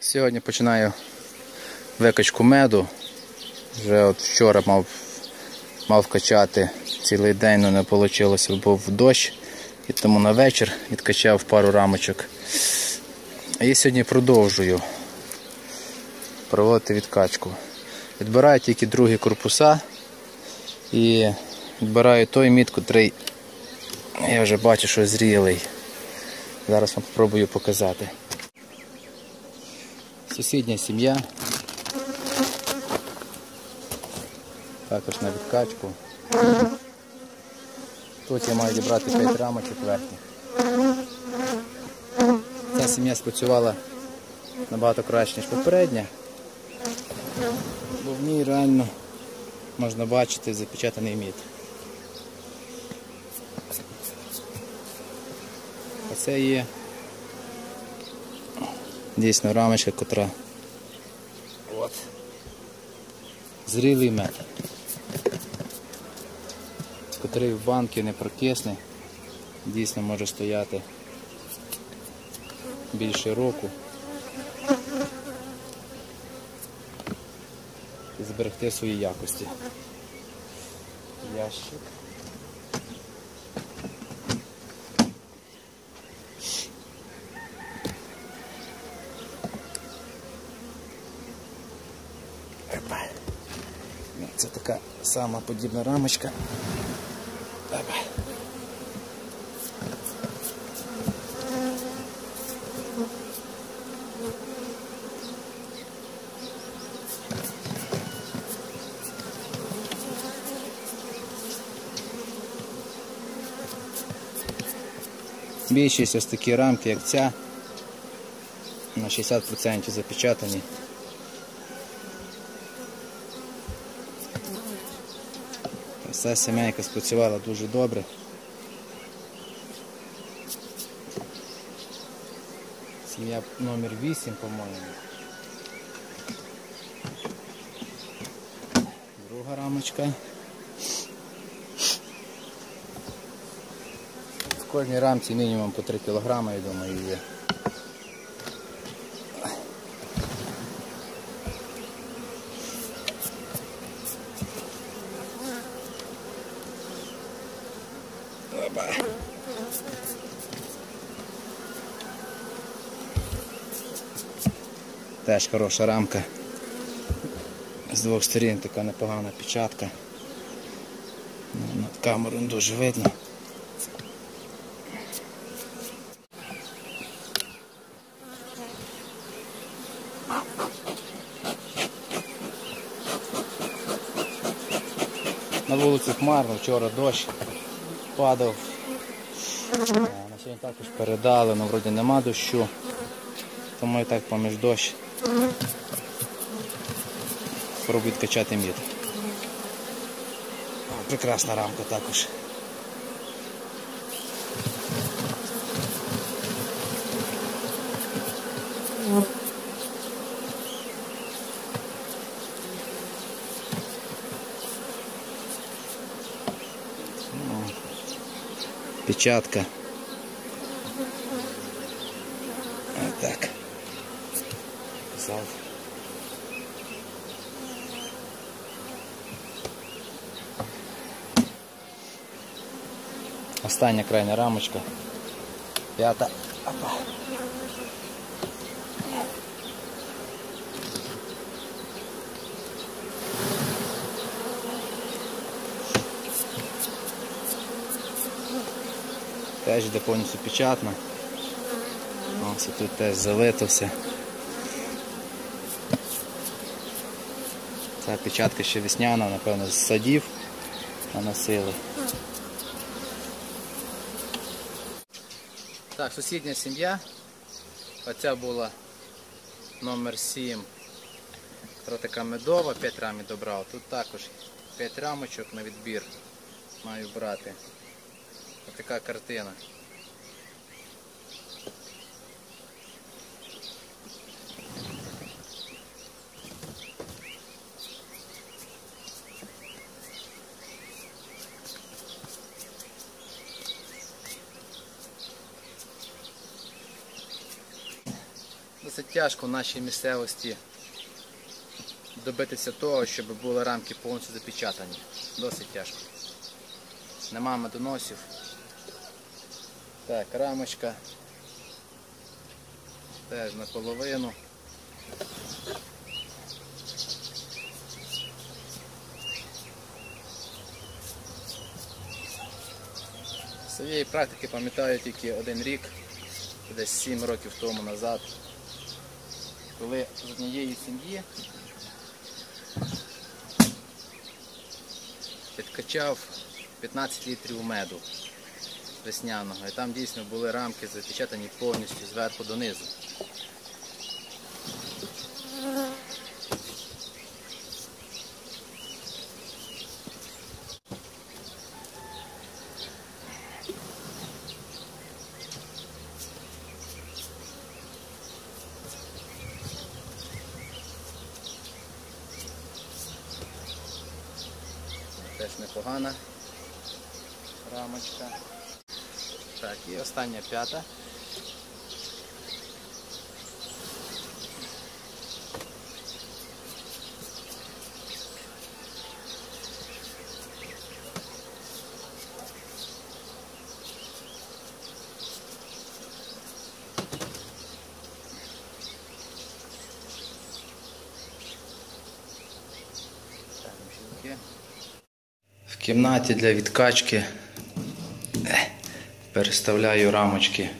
Сьогодні починаю викачку меду. Вже от вчора мав, мав качати цілий день, але не вийшло, був дощ. І тому на вечір відкачав пару рамочок. І сьогодні продовжую проводити відкачку. Відбираю тільки другі корпуса і відбираю той мід, котрий я вже бачу, що зрілий. Зараз вам спробую показати. Сусідня сім'я. Також на відкачку. Тут я маю дібрати 5 рамочок верхніх. Ця сім'я спрацювала набагато краще, ніж попередня. Бо в ній реально можна бачити запечатаний мід. А є дійсно рамочка, котра от. зрілий мед, котрий в банки не прокисне, дійсно може стояти більше року і зберегти свої якості. Ящик. Опа. Ну, Це така сама подібна рамочка. Більшість ось такі рамки, як ця, на 60% запечатані. Ця сімейка спрацювала дуже добре. Сім'я номер 8, по-моєму. Друга рамочка. В кожній рамці мінімум по 3 кг, я думаю, є. Опа. Теж хороша рамка. З двох сторін така непогана печатка. Ну, Над камерою дуже видно. На вулиці хмарно, вчора дощ падав. Е, На сьогодні також передали, але вроді нема дощу. Тому і так поміж дощ. Спробую відкачати мід. Прекрасна рамка також. Печатка. Так. Писав. Остання крайня рамочка. П'ята. Опа. Теж йде повністю печатно. Ось тут теж залито все. Ця печатка ще весняна, напевно, з садів наносили. Так, сусідня сім'я. Оця була номер 7. Котра така медова, 5 рамів добрав. Тут також 5 рамочок на відбір маю брати. Ось така картина. Досить тяжко в нашій місцевості добитися того, щоб були рамки повністю запечатані. Досить тяжко. Нема медоносів. Так, рамочка. Теж наполовину. З своєї практики пам'ятаю тільки один рік, десь 7 років тому назад, коли з однієї сім'ї підкачав 15 літрів меду весняного. І там дійсно були рамки запечатані повністю зверху донизу. Теж непогана рамочка. Так, і остання п'ята. В кімнаті для відкачки переставляю рамочки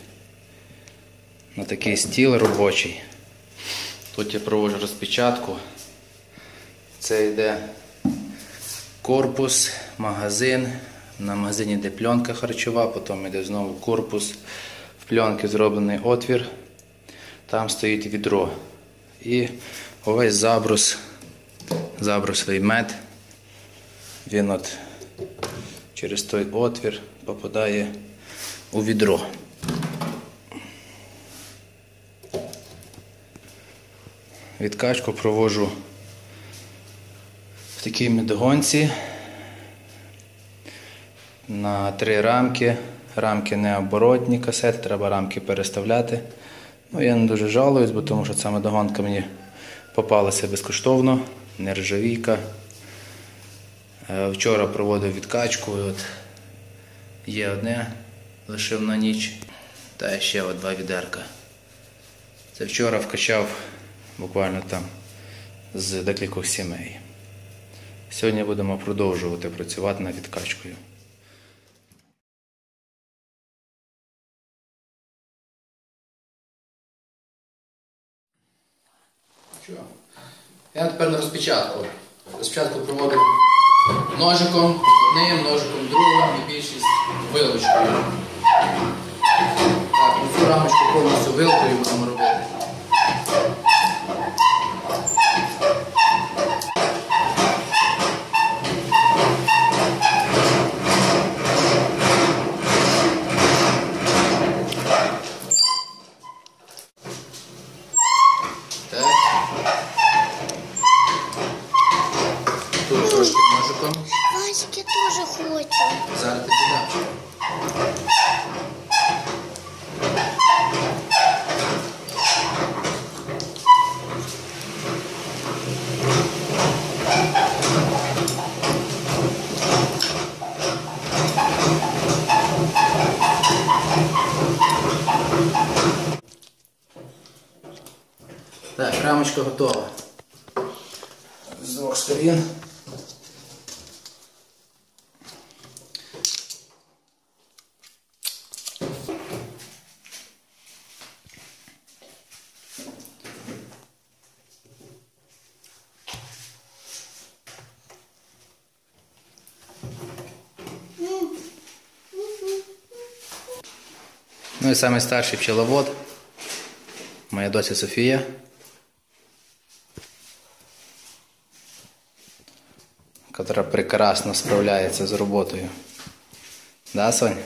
на такий стіл робочий. Тут я проводжу розпечатку. Це йде корпус, магазин. На магазині йде пленка харчова, потім йде знову корпус. В пленки зроблений отвір. Там стоїть відро. І увесь забрус, забрусовий мед. Він от через той отвір попадає у відро. Відкачку провожу в такій медогонці на три рамки. Рамки не оборотні касети, треба рамки переставляти. Ну, я не дуже жалуюсь, бо тому що ця медогонка мені попалася безкоштовно, нержавійка. Е, Вчора проводив відкачку, от є одне, лишив на ніч, та ще от два відерка. Це вчора вкачав буквально там з декількох сімей. Сьогодні будемо продовжувати працювати над відкачкою. Я тепер на розпечатку. Розпечатку проводив ножиком, одним ножиком, другим і більшість вилочкою. Так, цю рамочку повністю вилкою будемо робити. Так. Тут трошки ножиком. Васьки тоже хочу. Зараз. Так, рамочка готова. З двох сторін. Ну і самий старший пчеловод, моя доця Софія. Котра прекрасно справляється з роботою. Да, Сонь?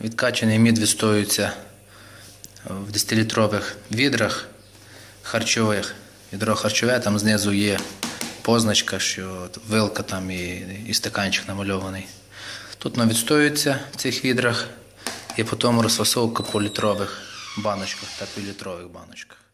Відкачаний мід відстоюється в 10-літрових відрах харчових. Відро харчове, там знизу є позначка, що вилка там і, і стаканчик намальований. Тут воно відстоюється в цих відрах і потім розфасовка по літрових баночках та півлітрових баночках.